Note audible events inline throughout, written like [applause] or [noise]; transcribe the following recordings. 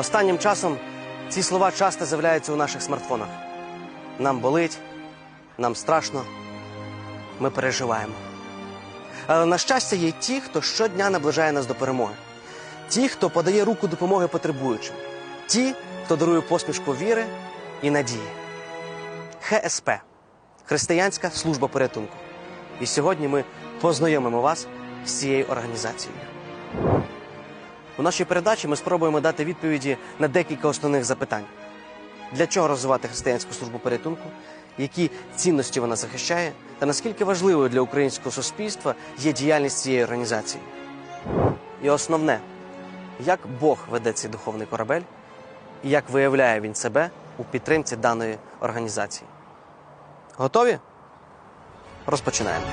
Останнім часом ці слова часто з'являються у наших смартфонах. Нам болить, нам страшно, ми переживаємо. Але на щастя, є ті, хто щодня наближає нас до перемоги. Ті, хто подає руку допомоги потребуючим, ті, хто дарує посмішку віри і надії. ХСП Християнська служба порятунку. І сьогодні ми познайомимо вас з цією організацією. У нашій передачі ми спробуємо дати відповіді на декілька основних запитань: для чого розвивати християнську службу порятунку, які цінності вона захищає, та наскільки важливою для українського суспільства є діяльність цієї організації. І основне, як Бог веде цей духовний корабель, і як виявляє він себе у підтримці даної організації. Готові? Розпочинаємо.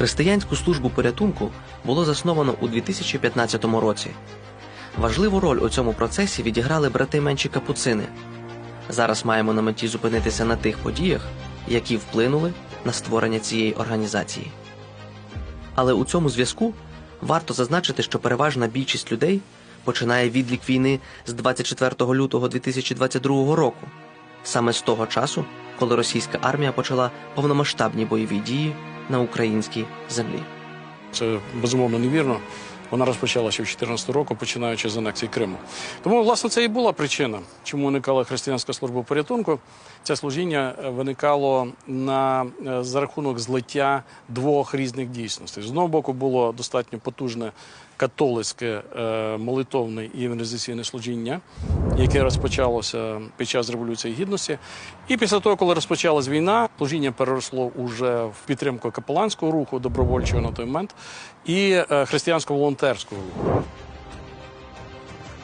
Християнську службу порятунку було засновано у 2015 році. Важливу роль у цьому процесі відіграли брати менші капуцини. Зараз маємо на меті зупинитися на тих подіях, які вплинули на створення цієї організації. Але у цьому зв'язку варто зазначити, що переважна більшість людей починає відлік війни з 24 лютого 2022 року, саме з того часу, коли російська армія почала повномасштабні бойові дії на українській землі. Це безумовно невірно. Вона розпочалася в 2014 року, починаючи з анексії Криму. Тому, власне, це і була причина, чому виникала християнська служба порятунку. Це служіння е, виникало на е, за рахунок злиття двох різних дійсностей. З одного боку було достатньо потужне католицьке е, молитовне і евангелізаційне служіння, яке розпочалося під час революції гідності. І після того, коли розпочалась війна, служіння переросло уже в підтримку капеланського руху, добровольчого на той момент, і е, християнського волонтерського руху.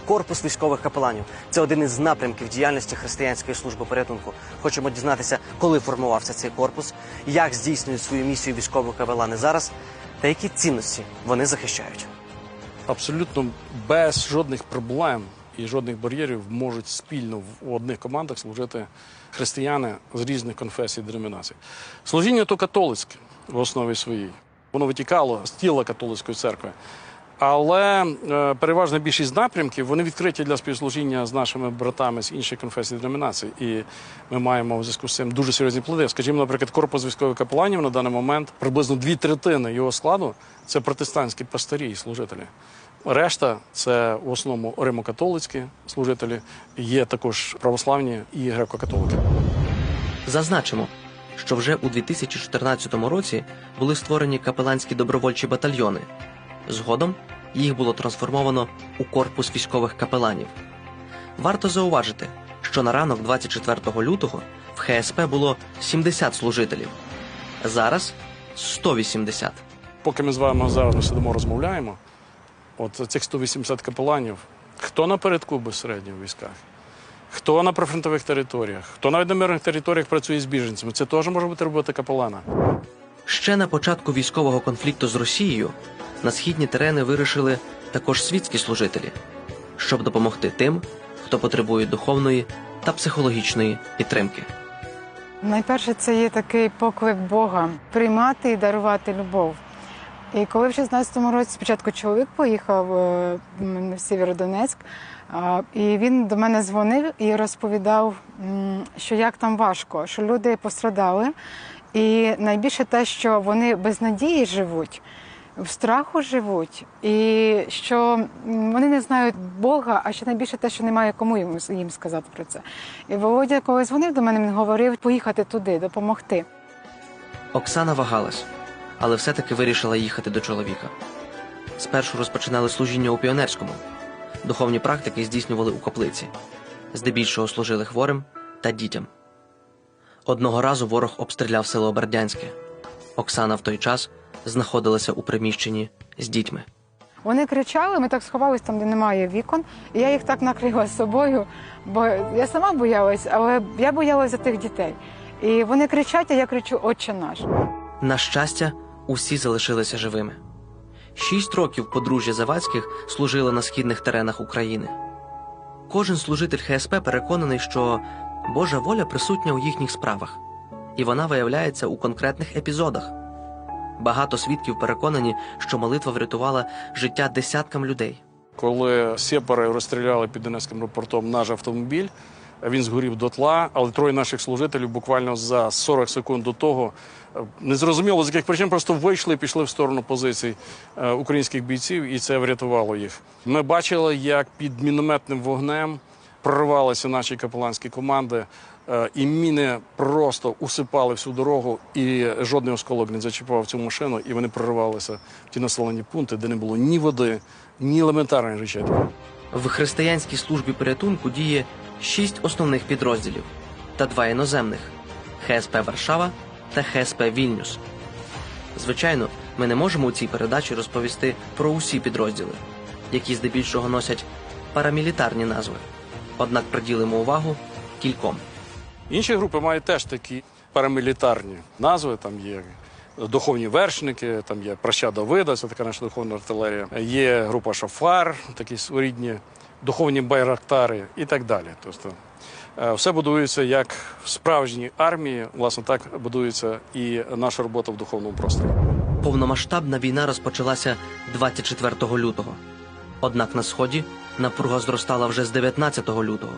Корпус військових капеланів це один із напрямків діяльності християнської служби порятунку. Хочемо дізнатися, коли формувався цей корпус, як здійснюють свою місію військові капелани зараз, та які цінності вони захищають. Абсолютно без жодних проблем і жодних бар'єрів можуть спільно в одних командах служити християни з різних конфесій і деномінацій. Служіння то католицьке в основі своїй. Воно витікало з тіла католицької церкви. Але е, переважна більшість напрямків вони відкриті для співслужіння з нашими братами з інших конфесій деномінацій. І ми маємо в зв'язку з цим дуже серйозні плоди. Скажімо, наприклад, корпус військових капеланів на даний момент приблизно дві третини його складу це протестантські пастирі і служителі. Решта це в основному римокатолицькі служителі, є також православні і греко-католики. Зазначимо, що вже у 2014 році були створені капеланські добровольчі батальйони. Згодом їх було трансформовано у корпус військових капеланів. Варто зауважити, що на ранок 24 лютого в ХСП було 70 служителів, зараз 180. Поки ми з вами зараз ми сидимо, розмовляємо, от цих 180 капеланів, хто напередку безсередньо в військах, хто на прифронтових територіях, хто навіть на мирних територіях працює з біженцями, це теж може бути робота капелана. Ще на початку військового конфлікту з Росією на східні терени вирішили також світські служителі, щоб допомогти тим, хто потребує духовної та психологічної підтримки. Найперше, це є такий поклик Бога приймати і дарувати любов. І коли в 16-му році спочатку чоловік поїхав е, в Сєвєродонецьк, і він до мене дзвонив і розповідав, що як там важко, що люди пострадали. І найбільше те, що вони без надії живуть, в страху живуть, і що вони не знають Бога, а ще найбільше те, що немає кому їм, сказати про це. І Володя, коли дзвонив до мене, він говорив поїхати туди, допомогти. Оксана вагалась, але все-таки вирішила їхати до чоловіка. Спершу розпочинали служіння у піонерському. Духовні практики здійснювали у каплиці. Здебільшого служили хворим та дітям. Одного разу ворог обстріляв село Бердянське. Оксана в той час знаходилася у приміщенні з дітьми. Вони кричали, ми так сховалися там, де немає вікон. І я їх так накрила з собою, бо я сама боялась, але я боялася за тих дітей. І вони кричать, а я кричу Отче наш. На щастя, усі залишилися живими. Шість років подружжя Завадських служило на східних теренах України. Кожен служитель ХСП переконаний, що Божа воля присутня у їхніх справах, і вона виявляється у конкретних епізодах. Багато свідків переконані, що молитва врятувала життя десяткам людей. Коли сепари розстріляли під Донецьким аеропортом наш автомобіль, він згорів дотла, але троє наших служителів буквально за 40 секунд до того, е, незрозуміло з яких причин, просто вийшли і пішли в сторону позицій е, українських бійців, і це врятувало їх. Ми бачили, як під мінометним вогнем проривалися наші капеланські команди, і міни просто усипали всю дорогу, і жодний осколок не зачіпав цю машину, і вони проривалися в ті населені пункти, де не було ні води, ні елементарних речей. В християнській службі порятунку діє шість основних підрозділів та два іноземних ХСП Варшава та ХСП Вільнюс. Звичайно, ми не можемо у цій передачі розповісти про усі підрозділи, які здебільшого носять парамілітарні назви. Однак приділимо увагу кільком. Інші групи мають теж такі парамілітарні назви. Там є духовні вершники, там є праща Давида, це така наша духовна артилерія. Є група Шафар, такі своєрідні духовні байрактари і так далі. Тобто е, все будується як в справжній армії, власне, так будується і наша робота в духовному просторі. Повномасштабна війна розпочалася 24 лютого. Однак на сході напруга зростала вже з 19 лютого.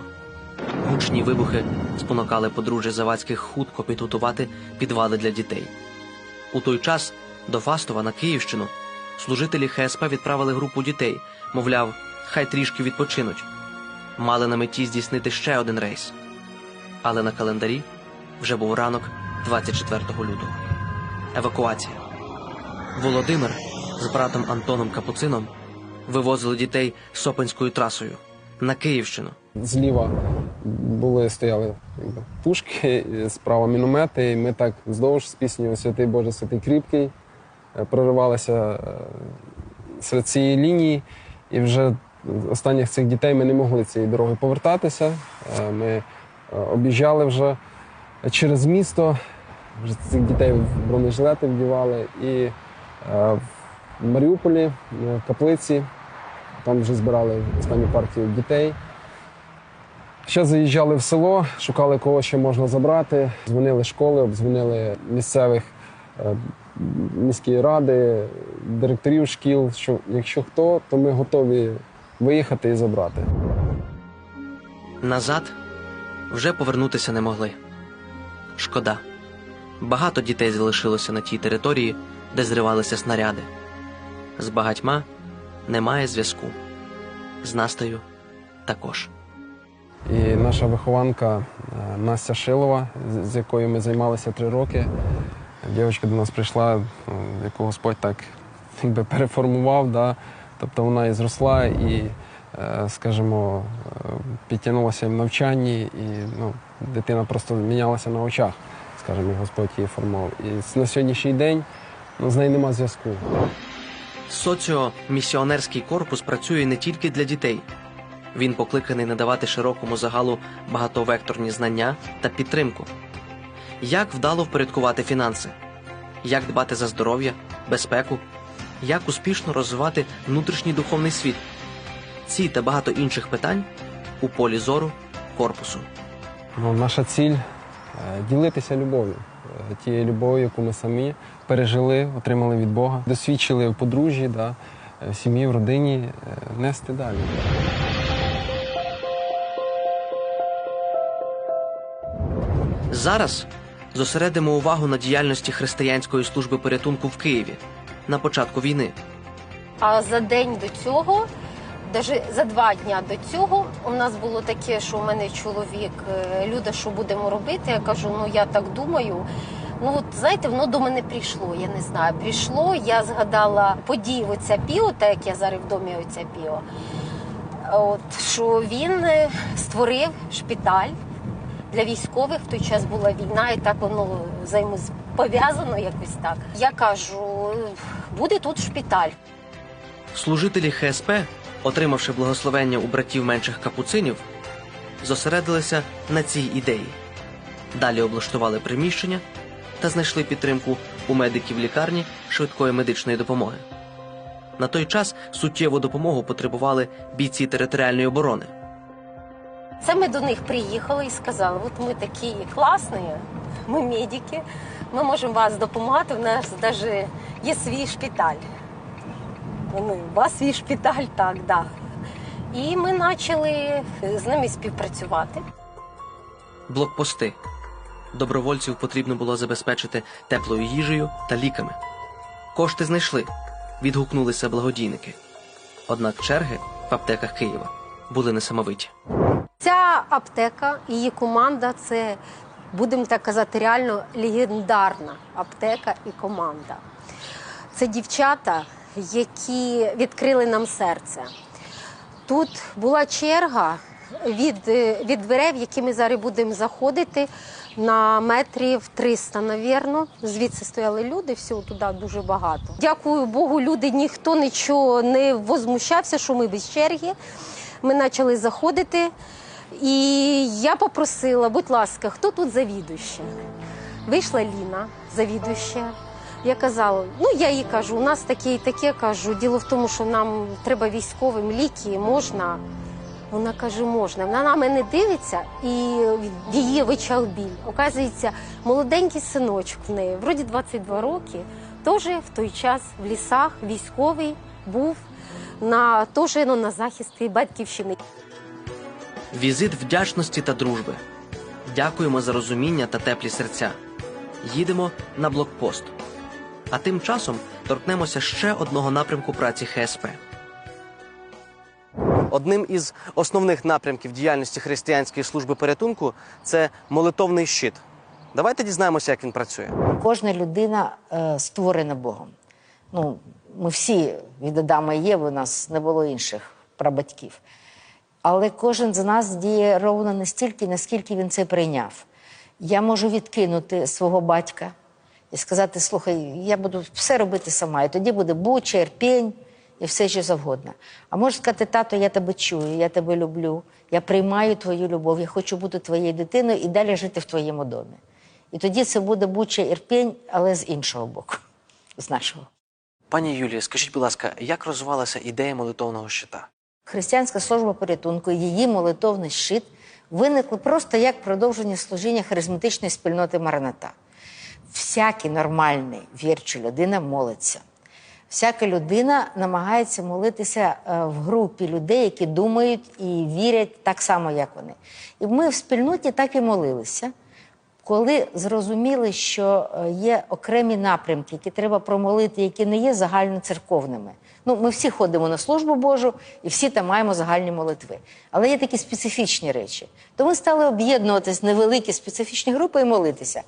Гучні вибухи спонукали подружжя Завадських хутко підготувати підвали для дітей. У той час до Фастова на Київщину служителі ХСП відправили групу дітей, мовляв, хай трішки відпочинуть. Мали на меті здійснити ще один рейс. Але на календарі вже був ранок 24 лютого. Евакуація. Володимир з братом Антоном Капуцином вивозили дітей Сопинською трасою на Київщину. Зліва були стояли пушки, справа міномети. І ми так вздовж з піснею Святий Боже, святий кріпкий е, проривалися е, серед цієї лінії. І вже останніх цих дітей ми не могли цією дорогою повертатися. Е, Ми е, об'їжджали вже через місто, вже цих дітей в бронежилети вдівали. І е, в Маріуполі, е, в каплиці, там вже збирали останню партію дітей. Ще заїжджали в село, шукали кого ще можна забрати. Дзвонили школи, обдзвонили місцевих е, міської ради, директорів шкіл. Що якщо хто, то ми готові виїхати і забрати. Назад вже повернутися не могли. Шкода. Багато дітей залишилося на тій території, де зривалися снаряди. З багатьма немає зв'язку. З Настею також. І наша вихованка е, Настя Шилова, з- якою ми займалися три роки. Дівчинка до нас прийшла, ну, яку Господь так якби переформував. Да? Тобто вона і зросла, і, е, скажімо, е, підтягнулася в навчанні, і ну, дитина просто мінялася на очах, скажімо, Господь її формував. І на сьогоднішній день ну, з нею нема зв'язку. Соціомісіонерський корпус працює не тільки для дітей. Він покликаний надавати широкому загалу багатовекторні знання та підтримку. Як вдало впорядкувати фінанси, як дбати за здоров'я, безпеку, як успішно розвивати внутрішній духовний світ. Ці та багато інших питань у полі зору корпусу. Ну, наша ціль е, ділитися любов'ю, Е, тією любов'ю, яку ми самі пережили, отримали від Бога, досвідчили в подружжі, да, е, в сім'ї, в родині, нести далі. Зараз зосередимо увагу на діяльності християнської служби порятунку в Києві на початку війни. А за день до цього, навіть за два дня до цього, у нас було таке, що у мене чоловік, е, Люда, що будемо робити? Я кажу, ну я так думаю. Ну от знаєте, воно до мене прийшло. Я не знаю. Прийшло. Я згадала події оця піо, так як я зараз в домі оця піо. От що він е, створив шпиталь для військових. В той час була війна, і так воно взаємопов'язано якось так. Я кажу, буде тут шпиталь. Служителі ХСП, отримавши благословення у братів менших капуцинів, зосередилися на цій ідеї. Далі облаштували приміщення та знайшли підтримку у медиків лікарні швидкої медичної допомоги. На той час суттєву допомогу потребували бійці територіальної оборони. Це ми до них приїхали і сказали: от ми такі класні, ми медики, ми можемо вас допомагати. У нас навіть є свій шпиталь. Ну, у вас свій шпиталь, так, да. І ми почали з ними співпрацювати. Блокпости. Добровольців потрібно було забезпечити теплою їжею та ліками. Кошти знайшли, відгукнулися благодійники. Однак черги в аптеках Києва були несамовиті. Ця аптека, її команда це, будемо так казати, реально легендарна аптека і команда. Це дівчата, які відкрили нам серце. Тут була черга від, е, від дверей, в які ми зараз будемо заходити на метрів 300, навірно. Звідси стояли люди, всього туди дуже багато. Дякую Богу, люди ніхто нічого не возмущався, що ми без черги. Ми почали заходити, і я попросила, будь ласка, хто тут завідуюча? Вийшла Ліна, завідуюча. Я казала, ну я їй кажу, у нас таке і таке кажу. Діло в тому, що нам треба військовим ліки, можна. Вона каже, можна. Вона на мене дивиться і в її в очах біль. Оказується, молоденький синочок в неї, вроді 22 роки, теж в той час в лісах військовий був на теж ну, на захист батьківщини. Візит вдячності та дружби. Дякуємо за розуміння та теплі серця. Їдемо на блокпост. А тим часом торкнемося ще одного напрямку праці ХСП. Одним із основних напрямків діяльності християнської служби порятунку це молитовний щит. Давайте дізнаємося, як він працює. Кожна людина е, створена Богом. Ну, ми всі від Адама і Єви, у нас не було інших прабатьків. Але кожен з нас діє ровно настільки, наскільки він це прийняв. Я можу відкинути свого батька і сказати: слухай, я буду все робити сама. І тоді буде буча, ірпінь і все що завгодно. А можу сказати, тато, я тебе чую, я тебе люблю, я приймаю твою любов, я хочу бути твоєю дитиною і далі жити в твоєму домі. І тоді це буде буча ірпінь, але з іншого боку, з нашого. Пані Юлія, скажіть, будь ласка, як розвивалася ідея молитовного щита? Християнська служба порятунку, її молитовний щит виникли просто як продовження служіння харизматичної спільноти Мараната. Всякий нормальний вірчий людина молиться. Всяка людина намагається молитися е, в групі людей, які думають і вірять так само, як вони. І ми в спільноті так і молилися. Коли зрозуміли, що е, є окремі напрямки, які треба промолити, які не є загальноцерковними. Ну, ми всі ходимо на службу Божу і всі там маємо загальні молитви. Але є такі специфічні речі. То ми стали об'єднуватись невеликі специфічні групи і молитися.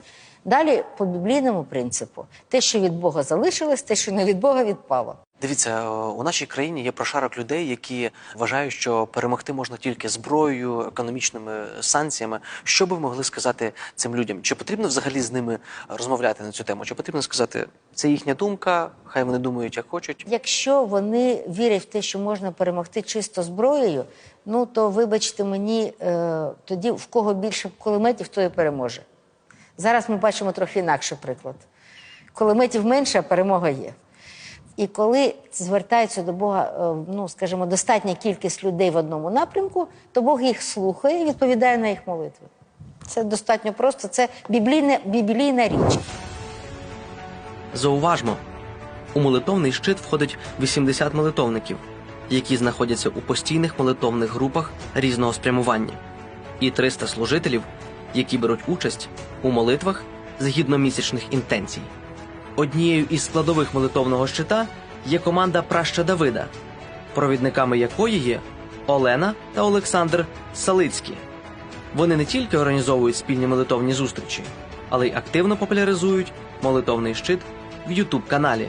Далі, по біблійному принципу, те, що від Бога залишилось, те, що не від Бога, відпало. Дивіться, е, у нашій країні є прошарок людей, які вважають, що перемогти можна тільки зброєю, економічними санкціями. Що би могли сказати цим людям? Чи потрібно взагалі з ними розмовляти на цю тему? Чи потрібно сказати, це їхня думка, хай вони думають, як хочуть? Якщо вони вірять в те, що можна перемогти чисто зброєю, ну то вибачте мені, е, тоді в кого більше кулеметів, той і переможе. Зараз ми бачимо трохи інакший приклад. Кулеметів менше, а перемога є. І коли звертаються до Бога, е, ну скажімо, достатня кількість людей в одному напрямку, то Бог їх слухає і відповідає на їх молитви. Це достатньо просто, це біблійна, біблійна річ. Зауважмо, у молитовний щит входить 80 молитовників, які знаходяться у постійних молитовних групах різного спрямування, і 300 служителів, які беруть участь у молитвах згідно місячних інтенцій. Однією із складових молитовного щита є команда Праща Давида, провідниками якої є Олена та Олександр Салицькі. Вони не тільки організовують спільні молитовні зустрічі, але й активно популяризують молитовний щит в Ютуб каналі.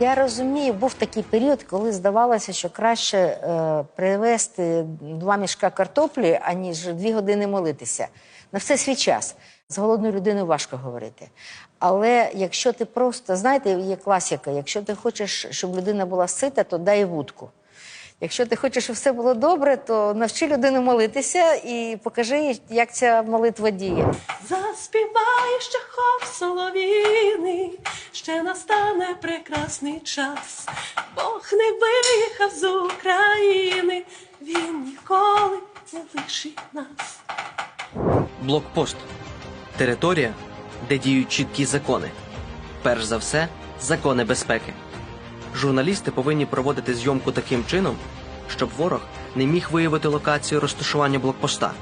Я розумію, був такий період, коли здавалося, що краще е, привезти два мішка картоплі, аніж дві години молитися. На все свій час. З голодною людиною важко говорити. Але якщо ти просто, знаєте, є класика, якщо ти хочеш, щоб людина була сита, то дай вудку. Якщо ти хочеш, щоб все було добре, то навчи людину молитися і покажи, їй, як ця молитва діє. Заспіває ще хор солов'їний, ще настане прекрасний час. Бог не виїхав з України, він ніколи не лишить нас. Блокпост територія, де діють чіткі закони. Перш за все, закони безпеки. Журналісти повинні проводити зйомку таким чином, щоб ворог не міг виявити локацію розташування блокпоста.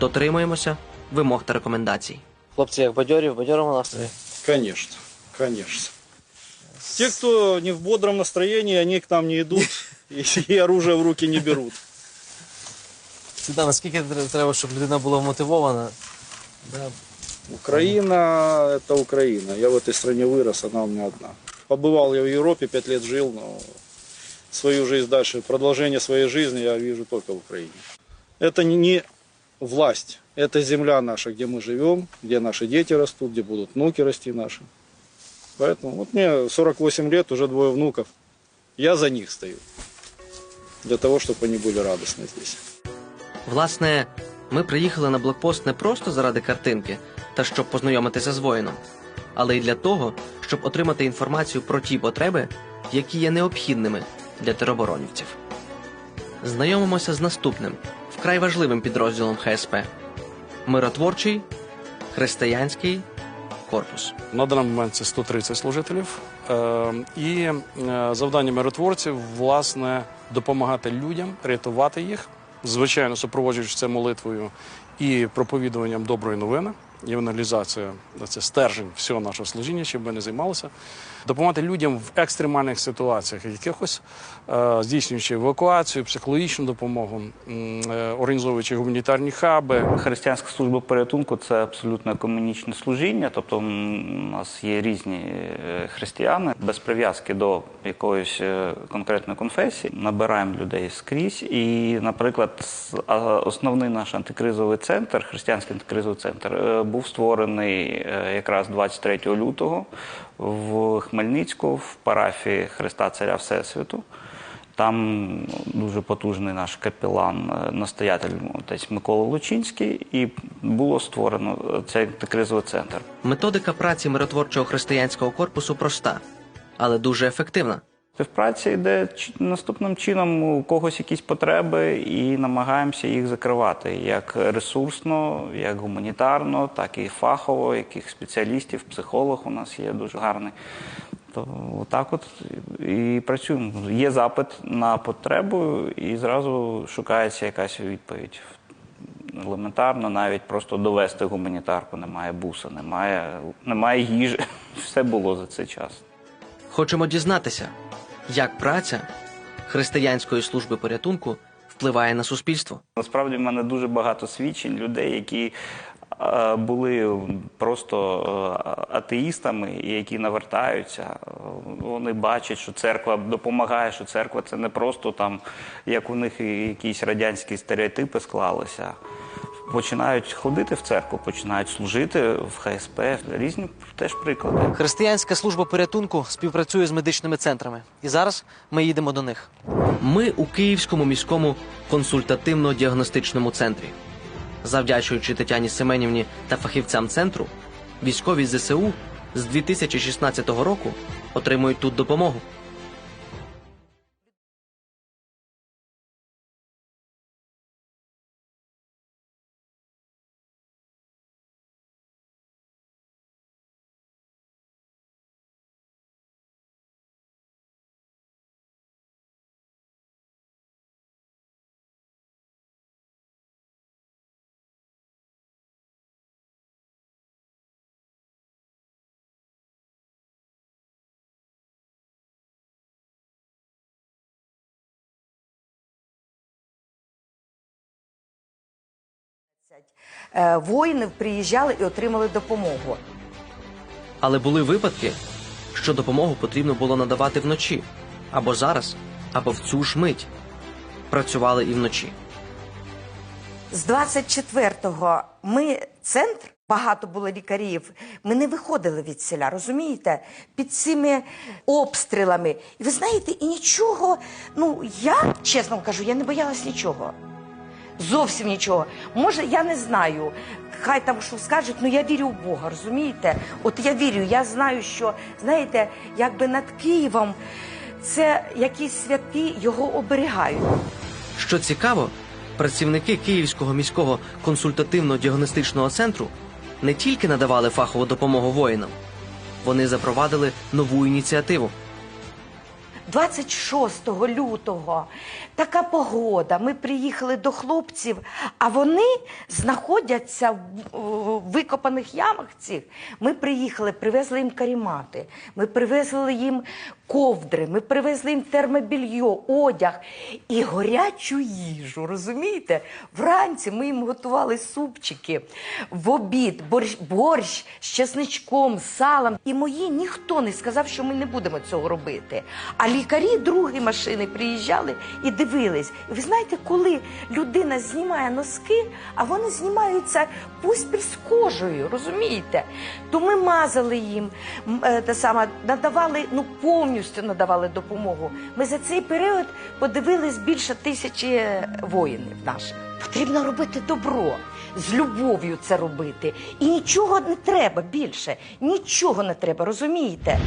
Дотримуємося вимог та рекомендаций. Хлопці, як бадьорі, в бадьорому настрої. Конечно, конечно. Те, кто не в бодром настроении, они к нам не идут и, [laughs] и оружие в руки не берут. Сюди, наскільки треба, щоб людина була мотивована? Украина – это Украина. Я в этой стране вырос, она у меня одна. Побывал я в Европе, пять лет жил, но свою жизнь дальше, продолжение своей жизни я вижу только в Украине. Это не- власть, это земля наша, где мы живем, где наши дети растут, где будут внуки расти наши. Поэтому вот мне 48 лет, уже двое внуков. Я за них стою. Для того, чтобы они были радостны здесь. Власне, ми приїхали на блокпост не просто заради картинки та щоб познайомитися з воїном, але й для того, щоб отримати інформацію про ті потреби, які є необхідними для тероборонівців. Знайомимося з наступним, вкрай важливим підрозділом ХСП миротворчий християнський корпус. На даний момент це 130 служителів. Е, І е, завдання миротворців власне допомагати людям, рятувати їх, звичайно, супроводжуючи це молитвою і проповідуванням доброї новини. Євангелізація це стержень всього нашого служіння, чим би не займалися. Допомагати людям в екстремальних ситуаціях, якихось е, здійснюючи евакуацію, психологічну допомогу, е, організовуючи гуманітарні хаби, Християнська служба порятунку це абсолютно екомунічне служіння. Тобто у нас є різні е, християни без прив'язки до якоїсь конкретної конфесії. Набираємо людей скрізь. І, наприклад, основний наш антикризовий центр, християнський антикризовий центр, був створений якраз 23 лютого в Хмельницьку в парафії Христа Царя Всесвіту. Там дуже потужний наш капелан, е, настоятель отець Микола Лучинський, і було створено цей антикризовий центр. Методика праці миротворчого християнського корпусу проста, але дуже ефективна. Співпраця йде наступним чином: у когось якісь потреби, і намагаємося їх закривати як ресурсно, як гуманітарно, так і фахово, яких спеціалістів, психолог у нас є дуже гарний. То отак от і працюємо. Є запит на потребу, і зразу шукається якась відповідь. Елементарно, навіть просто довести гуманітарку. Немає буса, немає, немає їжі. [laughs] Все було за цей час. Хочемо дізнатися, як праця християнської служби порятунку впливає на суспільство. Насправді в мене дуже багато свідчень людей, які е, були просто е, атеїстами які навертаються. Е, Вони бачать, що церква допомагає, що церква це не просто там, як у них якісь радянські стереотипи склалися. Починають ходити в церкву, починають служити в ХСП. Різні теж приклади. Християнська служба порятунку співпрацює з медичними центрами. І зараз ми їдемо до них. Ми у Київському міському консультативно-діагностичному центрі. Завдячуючи Тетяні Семенівні та фахівцям центру, військові ЗСУ з 2016 року отримують тут допомогу. Е, Воїни приїжджали і отримали допомогу. Але були випадки, що допомогу потрібно було надавати вночі, або зараз, або в цю ж мить. Працювали і вночі. З 24-го ми центр, багато було лікарів. Ми не виходили від селя, розумієте? Під цими обстрілами. І ви знаєте, і нічого. Ну я чесно вам кажу, я не боялась нічого. Зовсім нічого. Може, я не знаю. Хай там що скажуть, ну я вірю в Бога, розумієте? От я вірю, я знаю, що знаєте, якби над Києвом це якісь святі його оберігають. Що цікаво, працівники Київського міського консультативно-діагностичного центру не тільки надавали фахову допомогу воїнам, вони запровадили нову ініціативу. 26 лютого така погода. Ми приїхали до хлопців, а вони знаходяться в викопаних ямах цих. Ми приїхали, привезли їм карімати, ми привезли їм ковдри, ми привезли їм термобільйо, одяг і горячу їжу. Розумієте? Вранці ми їм готували супчики, в обід, борщ, борщ з чесничком, салом. І мої ніхто не сказав, що ми не будемо цього робити. А лікарі другі машини приїжджали і дивились. І ви знаєте, коли людина знімає носки, а вони знімаються пуспіль з кожею, розумієте? То ми мазали їм, е, те саме, надавали, ну повністю надавали допомогу. Ми за цей період подивились більше тисячі воїнів наших. Потрібно робити добро. З любов'ю це робити. І нічого не треба більше. Нічого не треба, розумієте?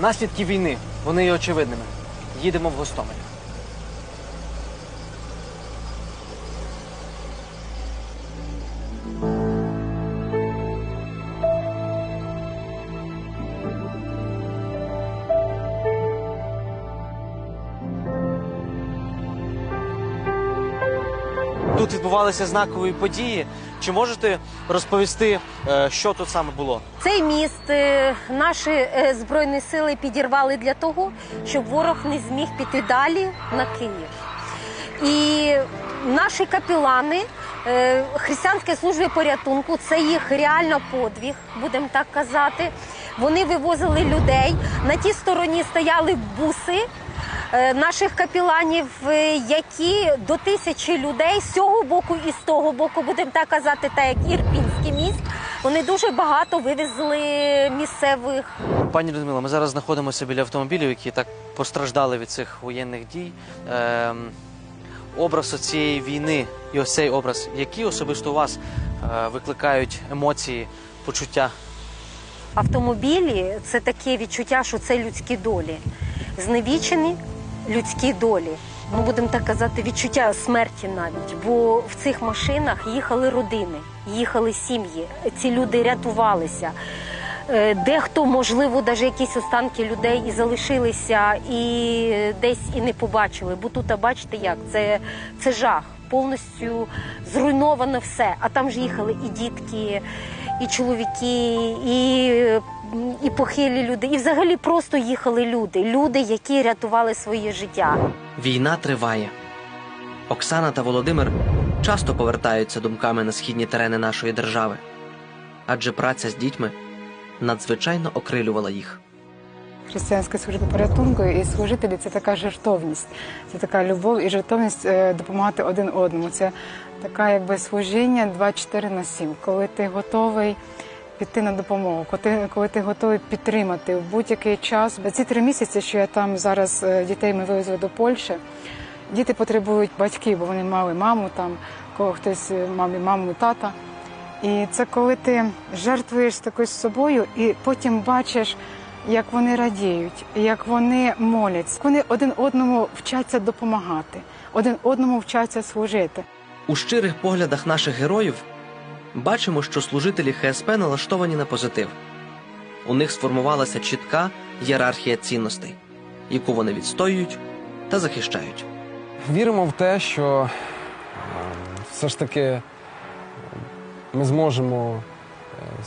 Наслідки війни, вони є очевидними. Їдемо в Гостомель. Відбувалися знакові події. Чи можете розповісти, е, що тут саме було? Цей міст е, наші е, збройні сили підірвали для того, щоб ворог не зміг піти далі на Київ. І наші капілани християнської служби порятунку це їх реально подвиг, будемо так казати. Вони вивозили людей. На тій стороні стояли буси наших капіланів, е, які до тисячі людей з цього боку і з того боку, будемо так казати, так як Ірпінський міст. Вони дуже багато вивезли місцевих Пані Людмила, ми зараз знаходимося біля автомобілів, які так постраждали від цих воєнних дій. Ем, образ цієї війни і ось цей образ, які особисто у вас е, викликають емоції, почуття? автомобілі це таке відчуття, що це людські долі. Зневічені людські долі. Ну, будемо так казати, відчуття смерті навіть. Бо в цих машинах їхали родини, їхали сім'ї. Ці люди рятувалися. Е, Дехто, можливо, навіть якісь останки людей і залишилися, і десь і не побачили. Бо тут, а бачите, як це, це жах. Повністю зруйновано все. А там ж їхали і дітки, і чоловіки, і, і похилі люди, і взагалі просто їхали люди. Люди, які рятували своє життя. Війна триває. Оксана та Володимир часто повертаються думками на східні терени нашої держави, адже праця з дітьми надзвичайно окрилювала їх. Християнська служба порятунку і служителі це така жертовність, це така любов і жертовність е, допомагати один одному. Це така якби служіння 24 на 7, коли ти готовий піти на допомогу, коли ти, готовий підтримати в будь-який час. Ці три місяці, що я там зараз е, дітей ми вивезли до Польщі, діти потребують батьків, бо вони мали маму там, кого хтось е, мамі, маму, тата. І це коли ти жертвуєш такою собою, і потім бачиш, як вони радіють, як вони моляться. Вони один одному вчаться допомагати, один одному вчаться служити. У щирих поглядах наших героїв бачимо, що служителі ХСП налаштовані на позитив. У них сформувалася чітка ієрархія цінностей, яку вони відстоюють та захищають. Віримо в те, що е, все ж таки ми зможемо е,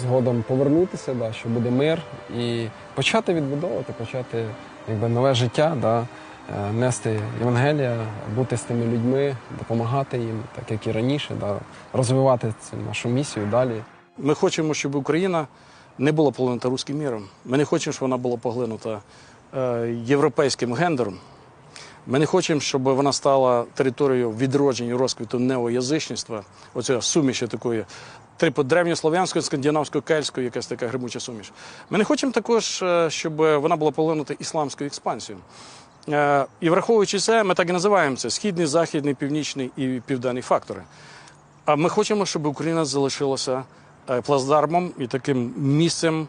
згодом повернутися, да, що буде мир і почати відбудовувати, почати якби, нове життя, да, нести Євангелія, бути з тими людьми, допомагати їм, так як і раніше, да, розвивати цю нашу місію далі. Ми хочемо, щоб Україна не була поглинута руським міром. Ми не хочемо, щоб вона була поглинута е, європейським гендером. Ми не хочемо, щоб вона стала територією відродження розквіту неоязичництва, оця суміші такої, типу древньослов'янської, скандинавської, кельтської, якась така гримуча суміш. Ми не хочемо також, е, щоб вона була поглинута ісламською експансією. Е, І враховуючи це, ми так і називаємо це східний, західний, північний і південний фактори. А ми хочемо, щоб Україна залишилася е, плацдармом і таким місцем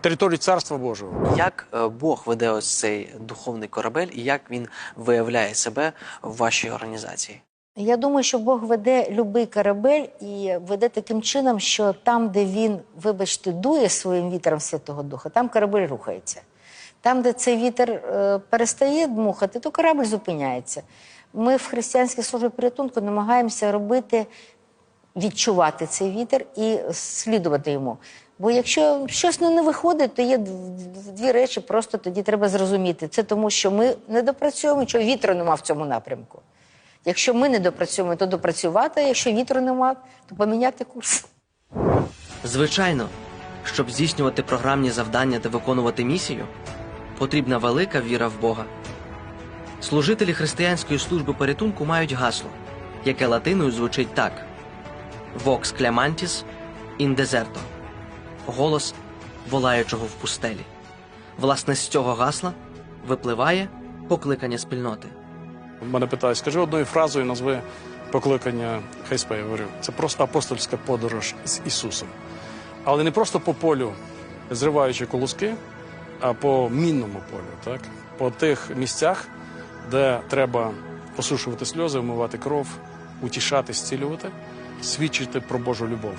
території Царства Божого. Як е, Бог веде ось цей духовний корабель і як він виявляє себе в вашій організації? Я думаю, що Бог веде любий корабель і веде таким чином, що там, де він, вибачте, дує своїм вітром Святого Духа, там корабель рухається. Там, де цей вітер е, перестає дмухати, то корабль зупиняється. Ми в християнській службі порятунку намагаємося робити, відчувати цей вітер і слідувати йому. Бо якщо щось ну, не виходить, то є дві речі, просто тоді треба зрозуміти. Це тому, що ми не допрацьовуємо, що вітру нема в цьому напрямку. Якщо ми не допрацюємо, то допрацювати, а якщо вітру нема, то поміняти курс. Звичайно, щоб здійснювати програмні завдання та виконувати місію, потрібна велика віра в Бога. Служителі християнської служби порятунку мають гасло, яке латиною звучить так: Vox clamantis in deserto голос волаючого в пустелі. Власне, з цього гасла випливає покликання спільноти. Мене питають, скажи одною фразою, назви покликання ХСП. Я говорю, це просто апостольська подорож з Ісусом. Але не просто по полю, зриваючи колоски, а по мінному полю, так? по тих місцях, де треба посушувати сльози, вмивати кров, утішати, зцілювати, свідчити про Божу любов.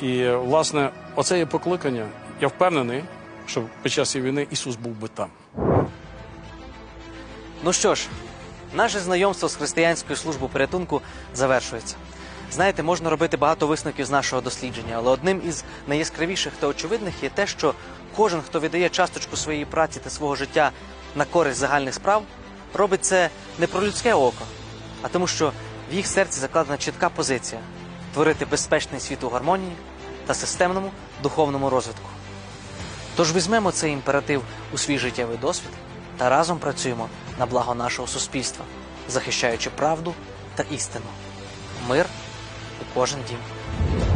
І, власне, оце є покликання. Я впевнений, що під час цієї війни Ісус був би там. Ну що ж, наше знайомство з християнською службою порятунку завершується. Знаєте, можна робити багато висновків з нашого дослідження, але одним із найяскравіших та очевидних є те, що кожен, хто віддає часточку своєї праці та свого життя на користь загальних справ, робить це не про людське око, а тому, що в їх серці закладена чітка позиція творити безпечний світ у гармонії та системному духовному розвитку. Тож візьмемо цей імператив у свій життєвий досвід та разом працюємо на благо нашого суспільства, захищаючи правду та істину. Мир у кожен дім.